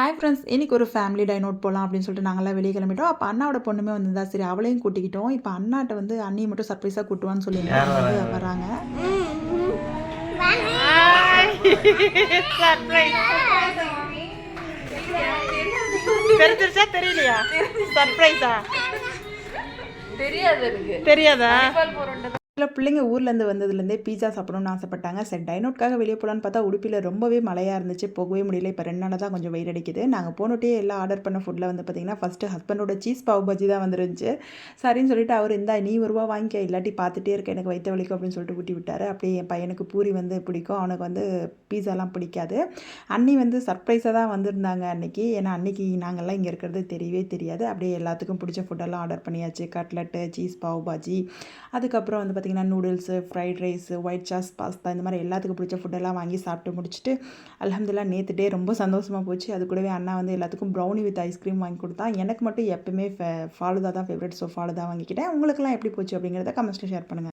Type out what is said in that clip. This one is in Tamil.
ஹாய் ஃப்ரெண்ட்ஸ் இன்னைக்கு ஒரு ஃபேமிலி டைனோட் போகலாம் அப்படின்னு சொல்லிட்டு நாங்களாம் வெளியே கிளம்பிட்டோம். அப்போ அண்ணாவோட பொண்ணுமே வந்திருந்தா சரி அவளையும் கூட்டிக்கிட்டோம். இப்போ அண்ணாட்ட வந்து அண்ணியை மட்டும் சர்ப்ரைஸாக கூட்டுவான்னு சொல்லி வராங்க? தெரிஞ்சிருச்சா தெரியலையா? சர்ப்ரைஸா தெரியாது தெரியாதா? சில பிள்ளைங்க ஊர்லேருந்து வந்ததுலேருந்தே பீஸா சாப்பிடணும்னு ஆசைப்பட்டாங்க. சரி டைனோட்காக வெளியே போகலான்னு பார்த்தா உடுப்பியில் ரொம்பவே மழையாக இருந்துச்சு. போகவே முடியல. இப்போ ரெண்டு நாள் தான் கொஞ்சம் வெயில் அடிக்குது. நாங்கள் போனோட்டே எல்லாம் ஆர்டர் பண்ண ஃபுட்டில் வந்து பார்த்திங்கன்னா ஃபஸ்ட்டு ஹஸ்பண்டோட சீஸ் பாவ் பஜ்ஜி தான் வந்துருந்துச்சு. சரின்னு சொல்லிட்டு அவர் இந்தா நீ ஒரு ரூபா வாங்கிக்க. இல்லாட்டி பார்த்துட்டே இருக்க. எனக்கு வைத்த வலிக்கும் அப்படின்னு சொல்லிட்டு ஊட்டி விட்டார். அப்படியே என் பையனுக்கு பூரி வந்து பிடிக்கும். அவனுக்கு வந்து பீஸாலாம் பிடிக்காது. அன்னி வந்து சர்ப்ரைஸாக தான் வந்திருந்தாங்க அன்னைக்கு. ஏன்னா அன்னைக்கு நாங்கள்லாம் இங்கே இருக்கிறது தெரியவே தெரியாது. அப்படியே எல்லாத்துக்கும் பிடிச்ச ஃபுட்டெல்லாம் ஆர்டர் பண்ணியாச்சு. கட்லெட்டு சீஸ் பாவ் பாஜி அதுக்கப்புறம் வந்து பார்த்திங்கன்னா noodles fried rice white sauce pasta இந்த மாதிரி எல்லாத்துக்கும் பிடிச்ச ஃபுட்டெல்லாம் வாங்கி சாப்பிட்டு முடிச்சுட்டு அலமதுல்லா நேற்று டே ரொம்ப சந்தோஷமாக போச்சு. அது கூடவே அண்ணா வந்து எல்லாத்துக்கும் ப்ரௌனி வித் ஐஸ்கிரீம் வாங்கி கொடுத்தா எனக்கு மட்டும் எப்பவுமே ஃபே ஃபாலுதா தான் ஃபேவரட் ஸோ ஃபாலுதா வாங்கிக்கிட்டேன். உங்களுக்கெல்லாம் எப்படி போச்சு அப்படிங்கிறத கமெண்ட்ஸில் ஷேர் பண்ணுங்கள்